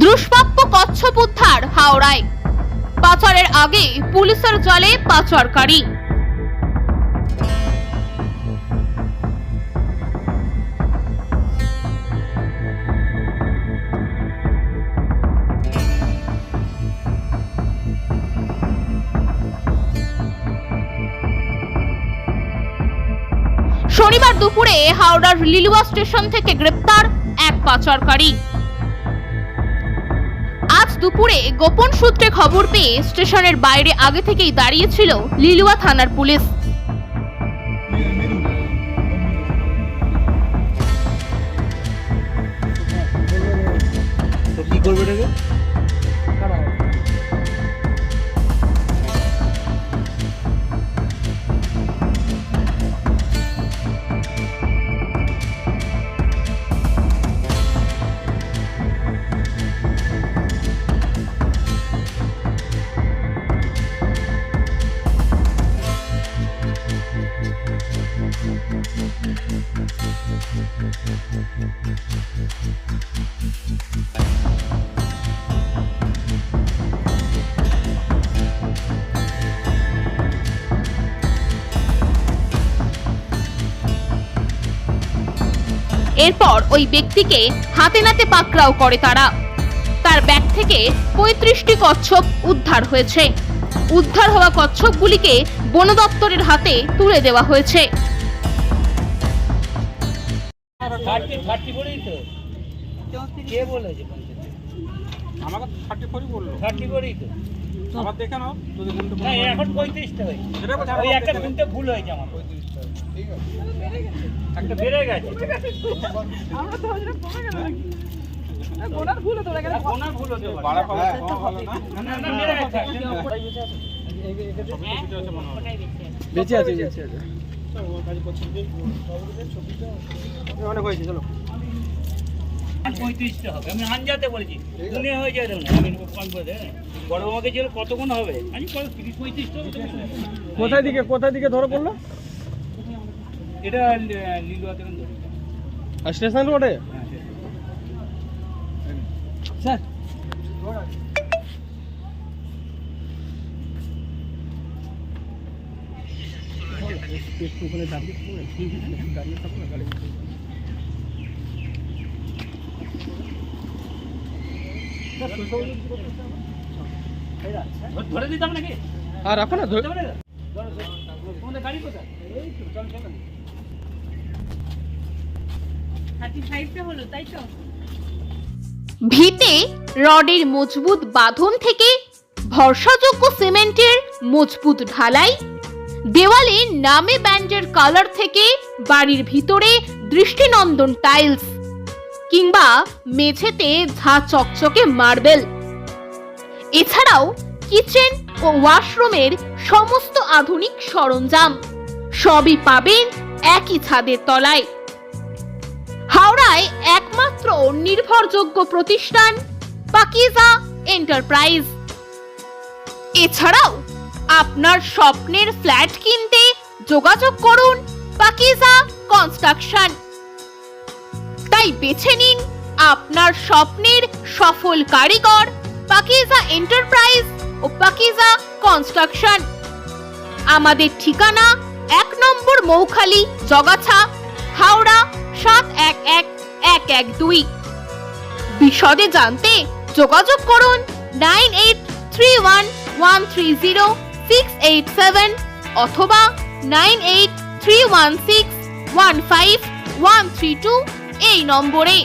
দুষ্প্রাপ্য কচ্ছপ উদ্ধার হাওড়ায়। পাচারের আগে পুলিশের জলে পাচারকারী। শনিবার দুপুরে হাওড়ার লিলুয়া স্টেশন থেকে গ্রেপ্তার এক পাচারকারী। দুপুরে গোপন সূত্রে খবর পেয়ে স্টেশনের বাইরে আগে থেকেই দাঁড়িয়েছিল লিলুয়া থানার পুলিশ। এরপর ওই ব্যক্তিকে হাতে নাতে পাকড়াও করে তারা। তার ব্যাগ থেকে পঁয়ত্রিশটি কচ্ছপ উদ্ধার হয়েছে। উদ্ধার হওয়া কচ্ছপগুলিকে বন দপ্তরের হাতে তুলে দেওয়া হয়েছে। আমাকে থার্টি ফোরই বলল। থার্টি তো? আবার দেখে নাও যদি গুনতে না এখন সেটা ওই একটা গুনতে ভুল হয়েছে আমার। একটা বেড়ে গেছে। না, গোনার ভুল হতে পারে। বাড়া পাওয়া কম ভালো না? না, না, বেড়ে গেছে। কিছু আছে মনে বেঁচে আছে বেঁচে আছে। অনেক হয়েছে চলো। পঁয়ত্রিশটা হবে আমি আনজাতে বলেছি গুনে হয়ে যায় না আমি বড় আমাকে ছিল কত গুণ হবে আমি তিরিশ পঁয়ত্রিশটা মনে হয়। কোথায় দিকে কোথায় দিকে ধরো পড়ল এটা ধরি আর স্টেশন রোডে হ্যাঁ স্যার ওখানে দাঁড়িয়ে দাঁড়িয়ে থাকো না গাড়ি ধরে- ধরে দিতাম নাকি? আর রাখো না ধরে-? তোমাদের গাড়ি কোথায়? এই তো চল চল ভিতে রডের মজবুত বাঁধন থেকে ভরসাযোগ্য সিমেন্টের মজবুত ঢালাই দেওয়ালে নামে ব্যান্ডের কালার থেকে বাড়ির ভিতরে দৃষ্টিনন্দন টাইলস কিংবা মেঝেতে ঝা চকচকে মার্বেল। এছাড়াও কিচেন ও ওয়াশরুমের সমস্ত আধুনিক সরঞ্জাম সবই পাবেন একই ছাদের তলায়। হাওড়ায় একমাত্র নির্ভরযোগ্য প্রতিষ্ঠান পাকিজা এন্টারপ্রাইজ। এছাড়াও আপনার স্বপ্নের ফ্ল্যাট কিনতে যোগাযোগ করুন পাকিজা কনস্ট্রাকশন। তাই বেছে নিন আপনার স্বপ্নের সফল কারিগর পাকিজা এন্টারপ্রাইজ ও পাকিজা কনস্ট্রাকশন। আমাদের ঠিকানা এক নম্বর মৌখালি জগাছা, হাওড়া সাত এক এক এক এক দুই। বিশদে জানতে যোগাযোগ করুন nine eight three one one three zero six eight seven অথবা nine eight three one six one five one three two এই নম্বরে